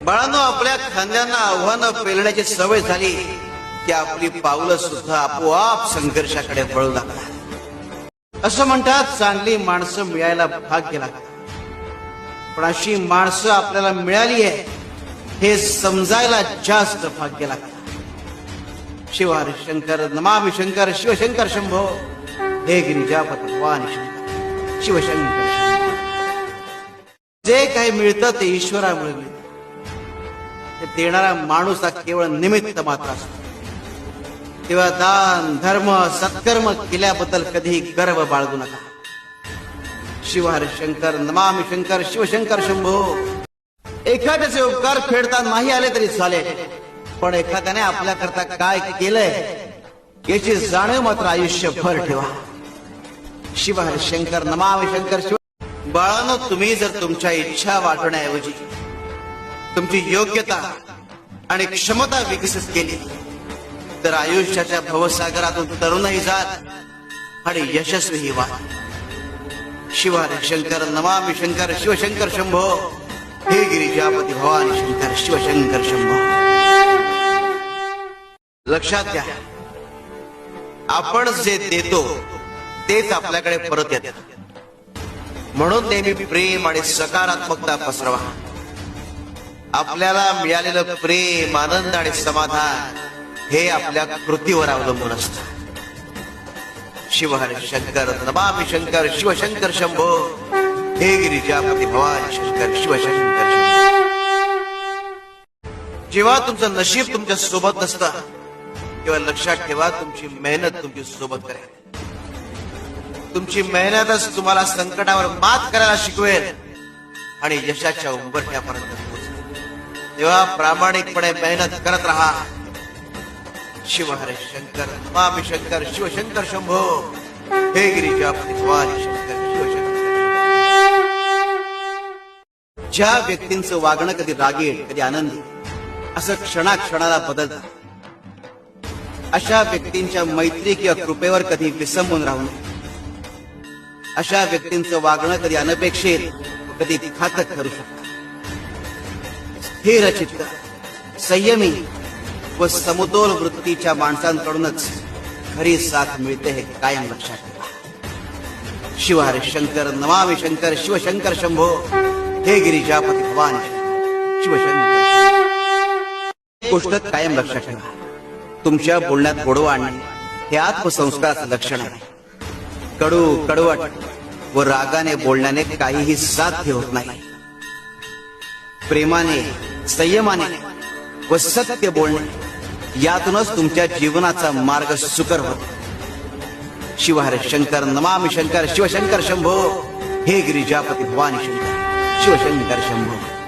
बाळांनो आपल्या खांद्यांना आव्हानं पेलण्याची सवय झाली की आपली पावलं सुद्धा आपोआप संघर्षाकडे वळू लागतात. असं म्हणतात चांगली माणसं मिळायला भाग्य लागतात पण अशी माणसं आपल्याला मिळाली आहे हे समजायला जास्त भाग्य लागतं. शिव हरिशंकर नमामि शंकर शिवशंकर शंभो हे गिरिजापत भगवान शंकर शिवशंकर जे काही मिळतं ते ईश्वरामुळे मिळतं. देणारा माणूस हा केवळ निमित्त मात्र असतो. तेव्हा दान धर्म सत्कर्म केल्याबद्दल कधीही गर्व बाळगू नका. शिवहर शंकर नमामि शंकर शिवशंकर शंभो. एखाद्याचे उपकार फेडता नाही आले तरी चालेल पण एखाद्याने आपल्याकरता काय केलंय याची जाणीव मात्र आयुष्यभर ठेवा. शिवहर शंकर नमामि शंकर शिव बाळानं तुम्ही जर तुमच्या इच्छा वाटण्याऐवजी तुमची योग्यता आणि क्षमता विकसित केली. तर आयुष्याच्या भवसागरातून तरुणही जात आणि यशस्वीही वा शिवारे शंकर नमामि शंकर शिवशंकर शंभो. हे गिरिजापती भवानी शंकर शिवशंकर शंभो. लक्षात घ्या आपण जे देतो तेच आपल्याकडे परत येतात म्हणून नेहमी प्रेम आणि सकारात्मकता पसरवा. आपल्याला मिळालेलं प्रेम आनंद आणि समाधान हे आपल्या कृतीवर अवलंबून असत. शिवहर शंकर नमामि शंकर शिवशंकर शंभो. हे गिरिजापती भवानी शंकर शिवशंकर जेव्हा तुमचं नशीब तुमच्यासोबत नसतं तेव्हा लक्षात ठेवा तुमची मेहनत तुमची सोबत करेल. तुमची मेहनतच तुम्हाला संकटावर मात करायला शिकवेल आणि यशाच्या उंबरठ्यापर्यंत तेव्हा प्रामाणिकपणे मेहनत करत राहा. शिवहरे शंकर नमामि शंकर शिवशंकर शंभो. हे गिरिजापती शंकर शिवशंकर. ज्या व्यक्तींचं वागणं कधी रागीण कधी आनंदी असं क्षणाक्षणाला बदलत. अशा व्यक्तींच्या मैत्री किंवा कृपेवर कधी विसंबून राहू नये. अशा व्यक्तींचं वागणं कधी अनपेक्षित कधी घातक ठरू शकतं. हे रचित संयमी व समतोल वृत्तीच्या माणसांकडूनच खरी साथ मिळते हे कायम लक्षात ठेवा. शिवहरे शंकर नमामि शंकर शिवशंकर शंभो हे गिरिजापती भगवान शिवशंकर गोष्ट कायम लक्षात ठेवा. तुमच्या बोलण्यात गोडवा आणणे हे आत्मसंस्काराचं लक्षण आहे. कडू कडवट व रागाने बोलण्याने काहीही साध्य होत नाही. प्रेमाने संयमाने व सत्य बोलणे यातूनच तुमच्या जीवनाचा मार्ग सुकर होतो. शिवहर शंकर नमामि शंकर शिवशंकर शंभो हे गिरिजापती भवानी शंकर शिवशंकर शंभो.